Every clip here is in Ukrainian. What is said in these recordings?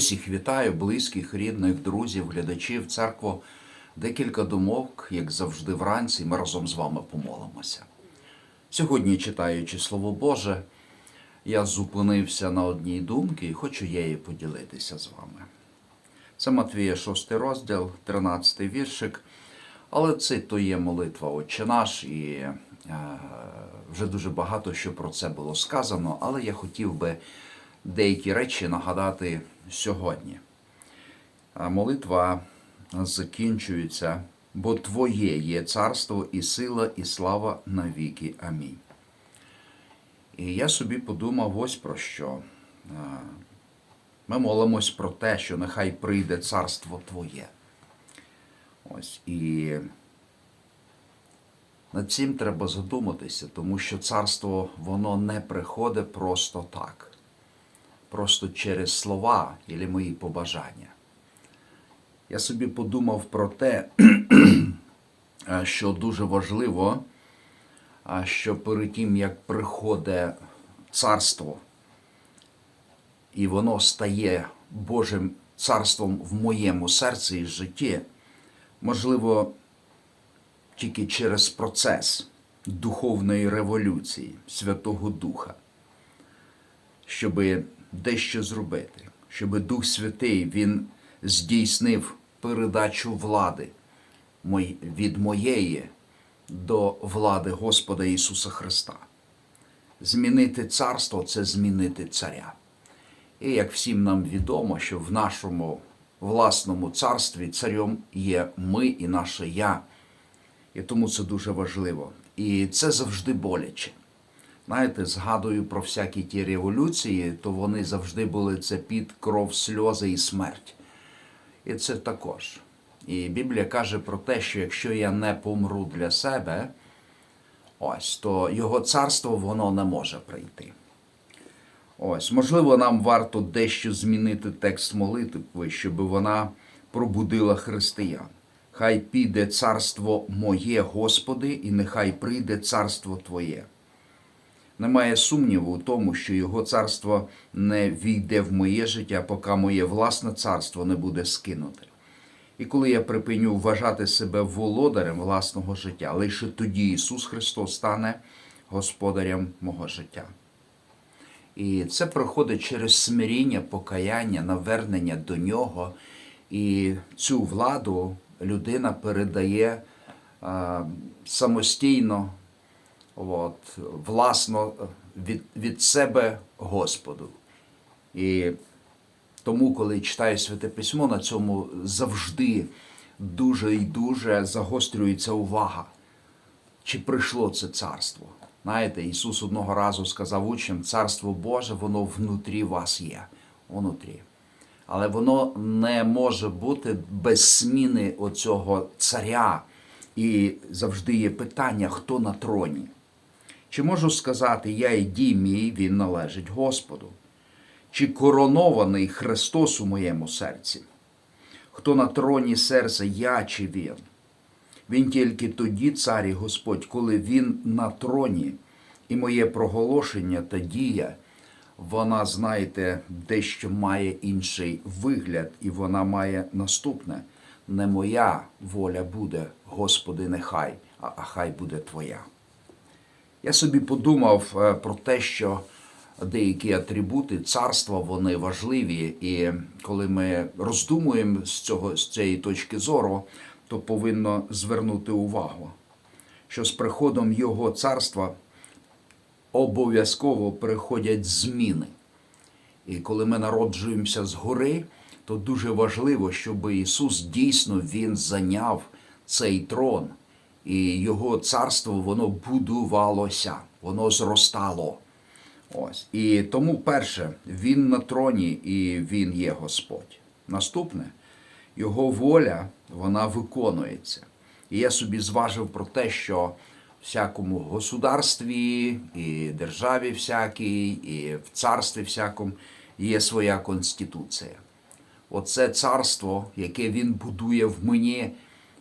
Усіх вітаю, близьких, рідних, друзів, глядачів, церкву. Декілька думок, як завжди, вранці, ми разом з вами помолимося. Сьогодні, читаючи Слово Боже, я зупинився на одній думці і хочу її поділитися з вами. Це Матвія 6 розділ, 13 віршик. Але це то є молитва Отче наш, і е, вже дуже багато що про це було сказано, але я хотів би деякі речі нагадати сьогодні. Молитва закінчується, бо Твоє є царство і сила, і слава навіки. Амінь. І я собі подумав ось про що. Ми молимось про те, що нехай прийде царство Твоє. Ось і над цим треба задуматися, тому що царство воно не приходить просто так, просто через слова або мої побажання. Я собі подумав про те, що дуже важливо, що перед тим, як приходить царство, і воно стає Божим царством в моєму серці і житті, можливо, тільки через процес духовної революції Святого Духа, щоб дещо зробити, щоб Дух Святий Він здійснив передачу влади від моєї до влади Господа Ісуса Христа. Змінити царство це змінити царя. І як всім нам відомо, що в нашому власному царстві царем є ми і наше я. І тому це дуже важливо. І це завжди боляче. Знаєте, згадую про всякі ті революції, то вони завжди були це під кров, сльози і смерть. І це також. І Біблія каже про те, що якщо я не помру для себе, ось, то його царство воно не може прийти. Ось, можливо, нам варто дещо змінити текст молитви, щоб вона пробудила християн. Хай піде царство моє, Господи, і нехай прийде царство Твоє. Немає сумніву у тому, що його царство не війде в моє життя, поки моє власне царство не буде скинуте. І коли я припиню вважати себе володарем власного життя, лише тоді Ісус Христос стане господарем мого життя. І це проходить через смиріння, покаяння, навернення до нього. І цю владу людина передає а, самостійно, от, власно від, від себе Господу. І тому, коли читаю Святе Письмо, на цьому завжди дуже і дуже загострюється увага чи прийшло це царство. Знаєте, Ісус одного разу сказав учням, царство Боже, воно внутрі вас є. Внутрі. Але воно не може бути без зміни оцього царя. І завжди є питання, хто на троні. Чи можу сказати, я і дій мій, він належить Господу? Чи коронований Христос у моєму серці? Хто на троні серця, я чи він? Він тільки тоді, цар і Господь, коли він на троні, і моє проголошення та дія, вона, знаєте, дещо має інший вигляд, і вона має наступне: не моя воля буде, Господи, нехай, а хай буде Твоя. Я собі подумав е, про те, що деякі атрибути царства вони важливі, і коли ми роздумуємо з цього з цієї точки зору, то повинно звернути увагу, що з приходом Його царства обов'язково приходять зміни. І коли ми народжуємося згори, то дуже важливо, щоб Ісус дійсно Він зайняв цей трон, і Його царство воно будувалося, воно зростало. Ось. І тому, перше, Він на троні і Він є Господь. Наступне, Його воля, вона виконується. І я собі зважив про те, що всякому государстві і державі всякій, і в царстві всякому є своя конституція. Оце царство, яке він будує в мені,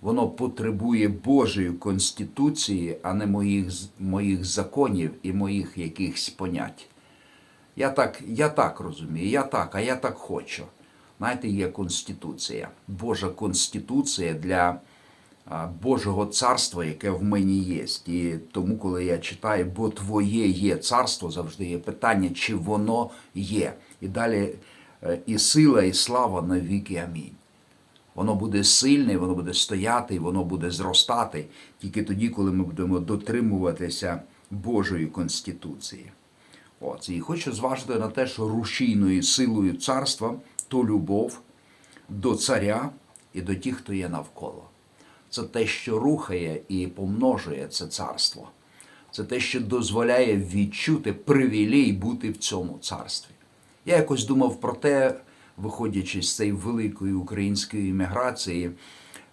воно потребує Божої конституції, а не моїх, моїх законів і моїх якихось понять. Я так, я так розумію, я так, а я так хочу. Знаєте, є Конституція, Божа Конституція для Божого царства, яке в мені є. І тому, коли я читаю, бо твоє є царство, завжди є питання, чи воно є. І далі е, і сила, і слава на віки. Амінь. Воно буде сильне, воно буде стояти, і воно буде зростати тільки тоді, коли ми будемо дотримуватися Божої Конституції. От. І хочу зважити на те, що рушійною силою царства то любов до царя і до тих, хто є навколо. Це те, що рухає і помножує це царство. Це те, що дозволяє відчути привілей бути в цьому царстві. Я якось думав про те, виходячи з цієї великої української імміграції,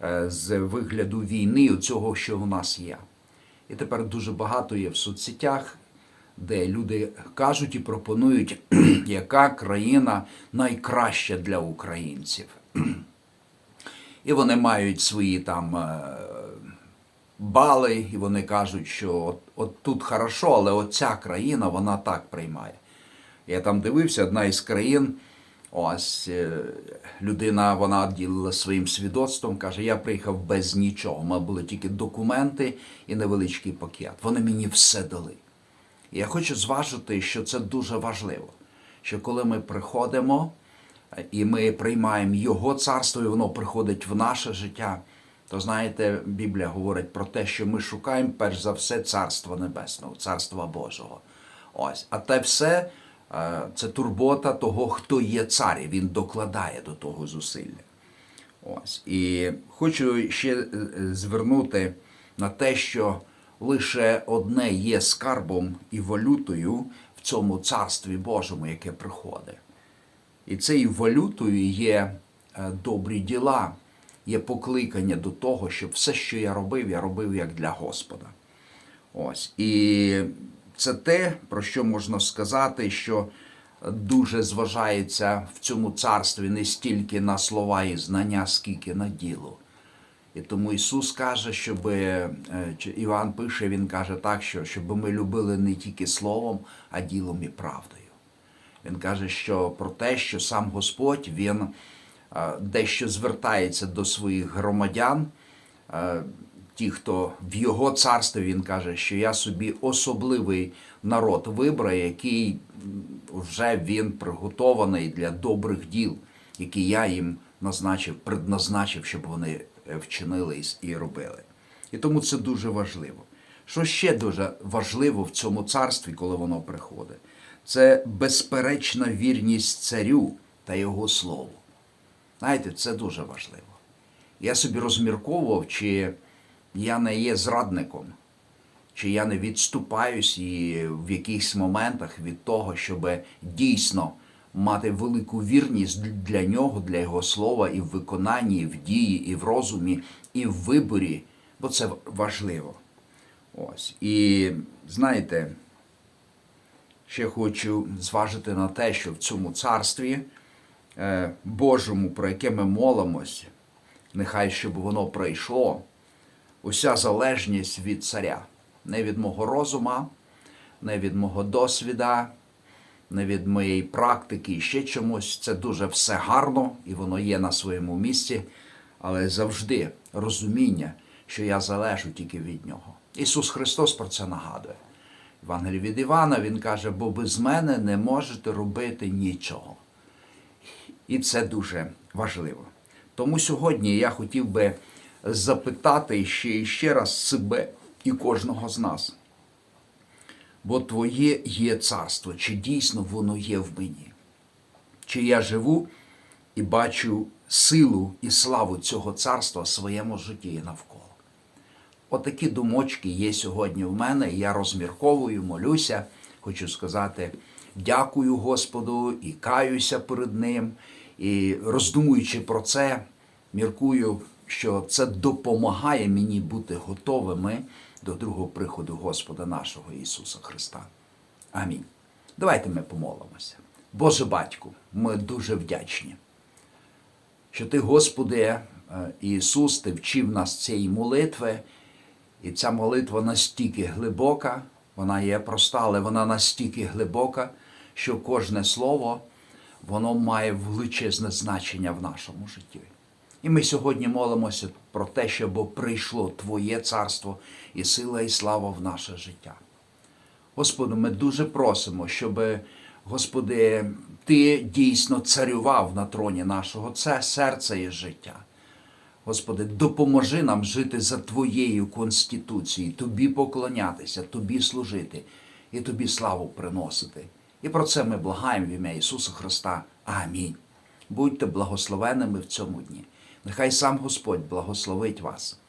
е, з вигляду війни, цього, що в нас є. І тепер дуже багато є в соцсетях, де люди кажуть і пропонують, яка країна найкраща для українців. І вони мають свої там е, бали, і вони кажуть, що от, от тут хорошо, але оця країна вона так приймає. Я там дивився, одна із країн, ось е, людина вона ділила своїм свідоцтвом, каже: я приїхав без нічого. У мене були тільки документи і невеличкий пакет. Вони мені все дали. І я хочу зважити, що це дуже важливо. Що коли ми приходимо е, і ми приймаємо Його царство, і воно приходить в наше життя, то знаєте, Біблія говорить про те, що ми шукаємо перш за все Царства Небесного, Царства Божого. Ось, а те все це турбота того, хто є цар, і він докладає до того зусилля. Ось. І хочу ще е, е, звернути на те, що лише одне є скарбом і валютою в цьому царстві Божому, яке приходить. І цією валютою є е, добрі діла, є покликання до того, щоб все, що я робив, я робив як для Господа. Ось. І це те, про що можна сказати, що дуже зважається в цьому царстві не стільки на слова і знання, скільки на діло. І тому Ісус каже, щоб е, Іван пише, Він каже так, що щоб ми любили не тільки словом, а ділом і правдою. Він каже, що про те, що сам Господь Він е, дещо звертається до своїх громадян, е, ті, хто в Його царстві, Він каже, що я собі особливий народ вибрав, який вже він приготований для добрих діл, які я їм назначив, предназначив, щоб вони е, вчинили і робили. І тому це дуже важливо. Що ще дуже важливо в цьому царстві, коли воно приходить, це безперечна вірність царю та його слову. Знаєте, це дуже важливо. Я собі розмірковував, чи я не є зрадником, чи я не відступаюсь і в якихось моментах від того, щоб дійсно мати велику вірність для нього, для його слова, і в виконанні, і в дії, і в розумі, і в виборі, бо це важливо. Ось. І знаєте, ще хочу зважити на те, що в цьому царстві е, Божому, про яке ми молимось, нехай щоб воно прийшло, уся залежність від царя, не від мого розума, не від мого досвіда, не від моєї практики і ще чомусь. Це дуже все гарно і воно є на своєму місці, але завжди розуміння, що я залежу тільки від нього. Ісус Христос про це нагадує. Євангелії від Івана Він каже, бо без мене не можете робити нічого. І це дуже важливо. Тому сьогодні я хотів би запитати ще і ще раз себе і кожного з нас. Бо Твоє є царство, чи дійсно воно є в мені? Чи я живу і бачу силу і славу цього царства в своєму житті і навколо? Отакі думочки є сьогодні в мене. і Я розмірковую, молюся. Хочу сказати дякую Господу і каюся перед Ним. І роздумуючи про це, міркую, що це допомагає мені бути готовими до другого приходу Господа нашого Ісуса Христа. Амінь. Давайте ми помолимося. Боже Батьку, ми дуже вдячні що Ти, Господи, е, Ісус, Ти вчив нас цієї молитви, і ця молитва настільки глибока, вона є проста, але вона настільки глибока, що кожне слово воно має величезне значення в нашому житті. І ми сьогодні молимося про те, щоб прийшло Твоє царство і сила, і слава в наше життя. Господи, ми дуже просимо, щоб, Господи, Ти дійсно царював на троні нашого це серце і життя. Господи, допоможи нам жити за Твоєю Конституцією, Тобі поклонятися, Тобі служити і Тобі славу приносити. І про це ми благаємо в ім'я Ісуса Христа. Амінь. Будьте благословенними в цьому дні. Нехай сам Господь благословить вас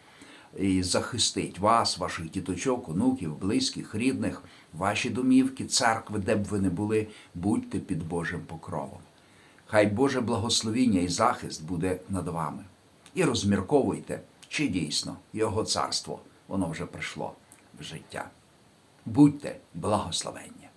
і захистить вас, ваших діточок, онуків, близьких, рідних, ваші домівки, церкви, де б ви не були, будьте під Божим покровом. Хай Боже благословіння і захист буде над вами. І розмірковуйте, чи дійсно Його царство воно вже прийшло в життя. Будьте благословенні.